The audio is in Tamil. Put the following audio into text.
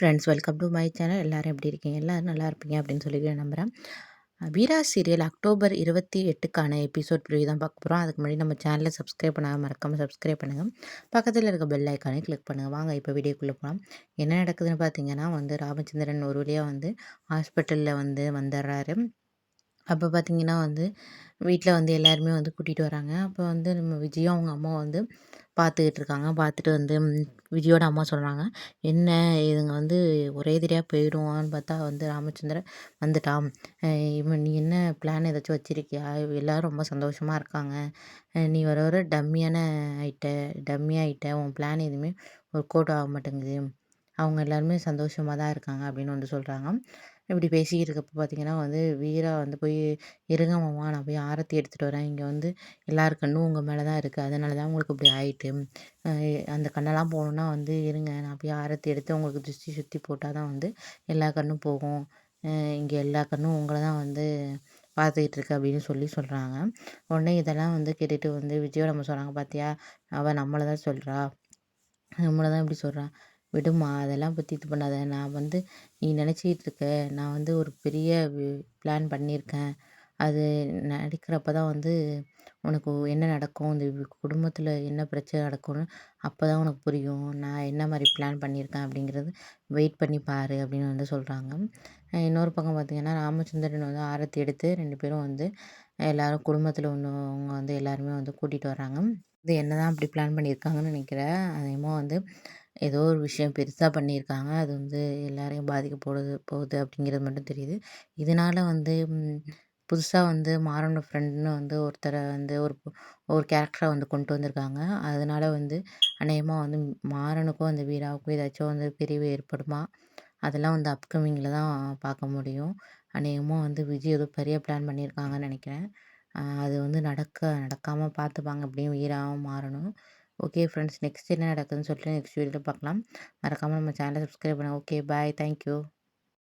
Friends welcome to my channel எல்லோரும் எப்படி இருக்கீங்க? எல்லோரும் நல்லா இருப்பீங்க அப்படின்னு சொல்லிட்டு நம்புகிறேன் வீரா சீரியல் அக்டோபர் இருபத்தி எட்டுக்கான எபிசோட் ரிவ்யூ தான் பார்க்க போகிறோம் அதுக்கு முன்னாடி நம்ம சேனலை சப்ஸ்கிரைப் பண்ணாமல் மறக்காமல் சப்ஸ்கிரைப் பண்ணுங்கள் பக்கத்தில் இருக்க பெல் ஐக்கானே கிளிக் பண்ணுங்கள் வாங்க இப்போ வீடியோக்குள்ளே போகலாம் என்ன நடக்குதுன்னு பார்த்தீங்கன்னா வந்து ராமச்சந்திரன் ஒரு வழியாக வந்து ஹாஸ்பிட்டலில் வந்து வந்துடுறாரு அப்போ பார்த்தீங்கன்னா வந்து வீட்டில் வந்து எல்லாருமே வந்து கூட்டிகிட்டு வராங்க. அப்போ வந்து நம்ம விஜயும் அவங்க அம்மா வந்து பார்த்துக்கிட்டு இருக்காங்க. பார்த்துட்டு வந்து விஜயோட அம்மா சொல்கிறாங்க என்ன இதுங்க வந்து ஒரே தெரியாக போயிடுவான்னு பார்த்தா வந்து ராமச்சந்திரன் வந்துட்டான் இவன் நீ என்ன பிளான் ஏதாச்சும் வச்சுருக்கியா? எல்லோரும் ரொம்ப சந்தோஷமாக இருக்காங்க. நீ வர வர டம்மியான ஆகிட்ட டம்மி ஆகிட்ட உன் பிளான் எதுவுமே ஒர்க் அவுட் ஆக மாட்டேங்குது. அவங்க எல்லாருமே சந்தோஷமாக தான் இருக்காங்க அப்படின்னு வந்து சொல்கிறாங்க இப்படி பேசிக்கிட்டு இருக்கப்போ பார்த்தீங்கன்னா வந்து வீரா வந்து போய் இருங்க மாமா நான் போய் ஆரத்தி எடுத்துகிட்டு வரேன். இங்கே வந்து எல்லார் கண்ணும் உங்கள் மேலே தான் இருக்குது அதனால தான் உங்களுக்கு இப்படி ஆயிட்டு. அந்த கண்ணெல்லாம் போகணுன்னா வந்து இருங்க. நான் போய் ஆரத்தி எடுத்து உங்களுக்கு திருஷ்டி சுற்றி போட்டால் தான் வந்து எல்லா கண்ணும் போகும். இங்கே எல்லா கண்ணும் உங்களை தான் வந்து பார்த்துக்கிட்டு இருக்கு அப்படின்னு சொல்லி சொல்கிறாங்க உடனே இதெல்லாம் வந்து கேட்டுட்டு வந்து விஜயோட நம்ம சொல்கிறாங்க பார்த்தியா அவள் நம்மளை தான் சொல்கிறா நம்மளை தான் இப்படி சொல்கிறான் விடுமா? அதெல்லாம் பற்றி இது பண்ணாத. நான் வந்து நீ நினச்சிக்கிட்டு இருக்க. நான் வந்து ஒரு பெரிய பிளான் பண்ணியிருக்கேன். அது நடக்கிறப்ப தான் வந்து உனக்கு என்ன நடக்கும்? இந்த குடும்பத்தில் என்ன பிரச்சனை நடக்கும்னு அப்போ தான் உனக்கு புரியும். நான் என்ன மாதிரி பிளான் பண்ணியிருக்கேன் அப்படிங்கிறது வெயிட் பண்ணி பாரு அப்படின்னு வந்து சொல்கிறாங்க இன்னொரு பக்கம் பார்த்திங்கன்னா ராமச்சந்திரன் வந்து ஆரத்தி எடுத்து ரெண்டு பேரும் வந்து எல்லோரும் குடும்பத்தில் உள்ளவங்க வந்து எல்லாருமே வந்து கூட்டிகிட்டு வராங்க இது என்ன தான் அப்படி பிளான் பண்ணியிருக்காங்கன்னு நினைக்கிறேன். அதேமோ வந்து ஏதோ ஒரு விஷயம் பெருசாக பண்ணியிருக்காங்க. அது வந்து எல்லாரையும் பாதிக்க போடுது போகுது அப்படிங்கிறது மட்டும் தெரியுது. இதனால் வந்து புதுசாக வந்து மாறனோட ஃப்ரெண்டுன்னு வந்து ஒருத்தரை வந்து ஒரு ஒரு கேரக்டரை வந்து கொண்டு வந்திருக்காங்க. அதனால் வந்து அநேகமாக வந்து மாறனுக்கும் அந்த வீராவுக்கும் ஏதாச்சும் வந்து பிரிவு ஏற்படுமா? அதெல்லாம் வந்து அப்கமிங்கில் தான் பார்க்க முடியும். அநேகமாக வந்து விஜய் ஏதோ பெரிய பிளான் பண்ணியிருக்காங்கன்னு நினைக்கிறேன். அது வந்து நடக்க நடக்காமல் பார்த்துப்பாங்க. எப்படியும் வீராவும் மாறணும் ஓகே ஃப்ரெண்ட்ஸ் நெக்ஸ்ட் என்ன நடக்குதுன்னு சொல்லிட்டு நெக்ஸ்ட் வீடியோவில் பார்க்கலாம். மறக்காமல் நம்ம சேனலை சப்ஸ்கிரைப் பண்ணுங்கள் ஓகே பாய் தேங்க்யூ